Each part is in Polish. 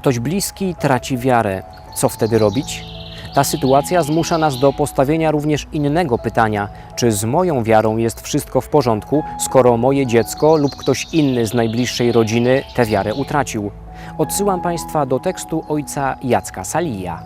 Ktoś bliski traci wiarę. Co wtedy robić? Ta sytuacja zmusza nas do postawienia również innego pytania: czy z moją wiarą jest wszystko w porządku, skoro moje dziecko lub ktoś inny z najbliższej rodziny tę wiarę utracił? Odsyłam Państwa do tekstu ojca Jacka Salija.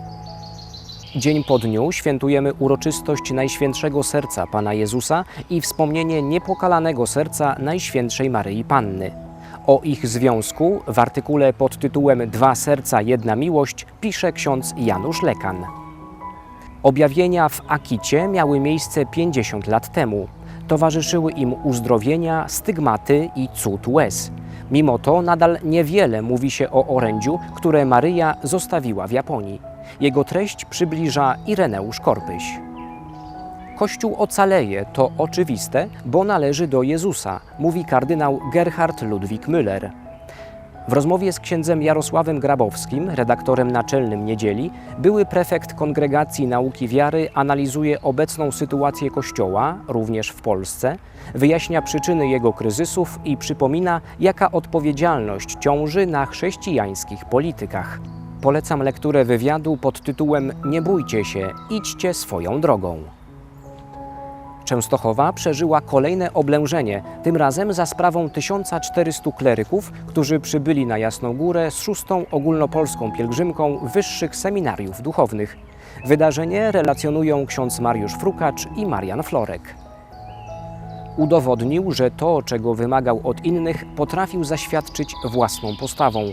Dzień po dniu świętujemy uroczystość Najświętszego Serca Pana Jezusa i wspomnienie niepokalanego serca Najświętszej Maryi Panny. O ich związku w artykule pod tytułem Dwa serca, jedna miłość pisze ksiądz Janusz Lekan. Objawienia w Akicie miały miejsce 50 lat temu. Towarzyszyły im uzdrowienia, stygmaty i cud łez. Mimo to nadal niewiele mówi się o orędziu, które Maryja zostawiła w Japonii. Jego treść przybliża Ireneusz Korpyś. Kościół ocaleje, to oczywiste, bo należy do Jezusa, mówi kardynał Gerhard Ludwik Müller. W rozmowie z księdzem Jarosławem Grabowskim, redaktorem naczelnym Niedzieli, były prefekt Kongregacji Nauki Wiary analizuje obecną sytuację Kościoła, również w Polsce, wyjaśnia przyczyny jego kryzysów i przypomina, jaka odpowiedzialność ciąży na chrześcijańskich politykach. Polecam lekturę wywiadu pod tytułem Nie bójcie się, idźcie swoją drogą. Częstochowa przeżyła kolejne oblężenie, tym razem za sprawą 1400 kleryków, którzy przybyli na Jasną Górę z szóstą ogólnopolską pielgrzymką wyższych seminariów duchownych. Wydarzenie relacjonują ksiądz Mariusz Frukacz i Marian Florek. Udowodnił, że to, czego wymagał od innych, potrafił zaświadczyć własną postawą.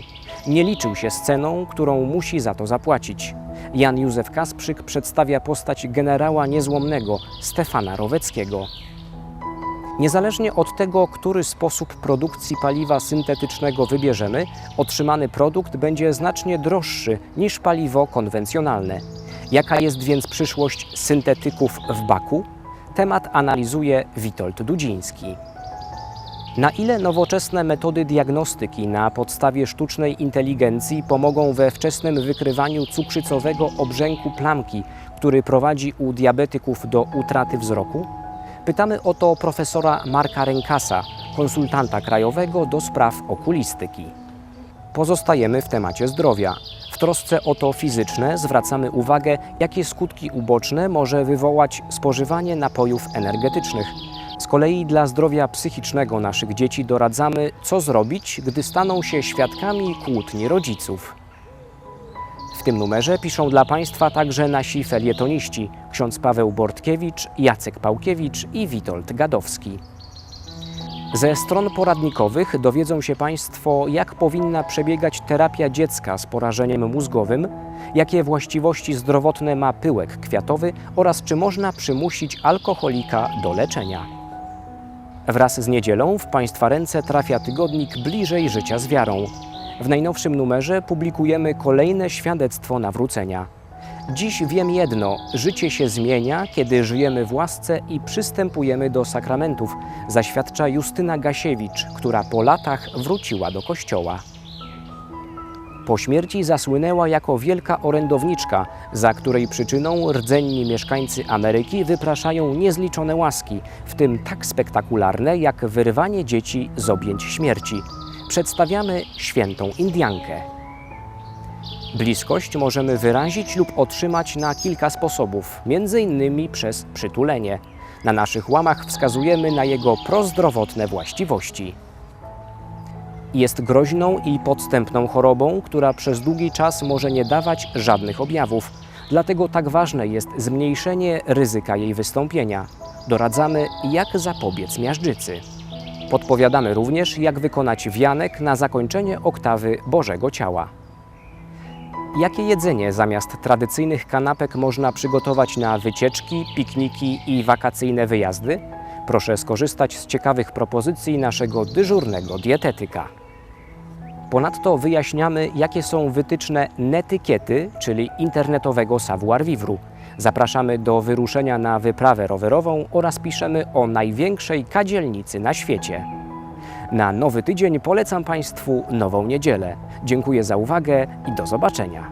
Nie liczył się z ceną, którą musi za to zapłacić. Jan Józef Kasprzyk przedstawia postać generała niezłomnego Stefana Roweckiego. Niezależnie od tego, który sposób produkcji paliwa syntetycznego wybierzemy, otrzymany produkt będzie znacznie droższy niż paliwo konwencjonalne. Jaka jest więc przyszłość syntetyków w Baku? Temat analizuje Witold Dudziński. Na ile nowoczesne metody diagnostyki na podstawie sztucznej inteligencji pomogą we wczesnym wykrywaniu cukrzycowego obrzęku plamki, który prowadzi u diabetyków do utraty wzroku? Pytamy o to profesora Marka Rękasa, konsultanta krajowego do spraw okulistyki. Pozostajemy w temacie zdrowia. W trosce o to fizyczne zwracamy uwagę, jakie skutki uboczne może wywołać spożywanie napojów energetycznych. Z kolei dla zdrowia psychicznego naszych dzieci doradzamy, co zrobić, gdy staną się świadkami kłótni rodziców. W tym numerze piszą dla Państwa także nasi felietoniści ksiądz Paweł Bortkiewicz, Jacek Pałkiewicz i Witold Gadowski. Ze stron poradnikowych dowiedzą się Państwo, jak powinna przebiegać terapia dziecka z porażeniem mózgowym, jakie właściwości zdrowotne ma pyłek kwiatowy oraz czy można przymusić alkoholika do leczenia. Wraz z niedzielą w Państwa ręce trafia tygodnik Bliżej Życia z Wiarą. W najnowszym numerze publikujemy kolejne świadectwo nawrócenia. Dziś wiem jedno: życie się zmienia, kiedy żyjemy w łasce i przystępujemy do sakramentów, zaświadcza Justyna Gasiewicz, która po latach wróciła do kościoła. Po śmierci zasłynęła jako wielka orędowniczka, za której przyczyną rdzenni mieszkańcy Ameryki wypraszają niezliczone łaski, w tym tak spektakularne jak wyrwanie dzieci z objęć śmierci. Przedstawiamy świętą Indiankę. Bliskość możemy wyrazić lub otrzymać na kilka sposobów, między innymi przez przytulenie. Na naszych łamach wskazujemy na jego prozdrowotne właściwości. Jest groźną i podstępną chorobą, która przez długi czas może nie dawać żadnych objawów. Dlatego tak ważne jest zmniejszenie ryzyka jej wystąpienia. Doradzamy, jak zapobiec miażdżycy. Podpowiadamy również, jak wykonać wianek na zakończenie oktawy Bożego Ciała. Jakie jedzenie zamiast tradycyjnych kanapek można przygotować na wycieczki, pikniki i wakacyjne wyjazdy? Proszę skorzystać z ciekawych propozycji naszego dyżurnego dietetyka. Ponadto wyjaśniamy, jakie są wytyczne netykiety, czyli internetowego savoir-vivre. Zapraszamy do wyruszenia na wyprawę rowerową oraz piszemy o największej kadzielnicy na świecie. Na nowy tydzień polecam Państwu nową niedzielę. Dziękuję za uwagę i do zobaczenia.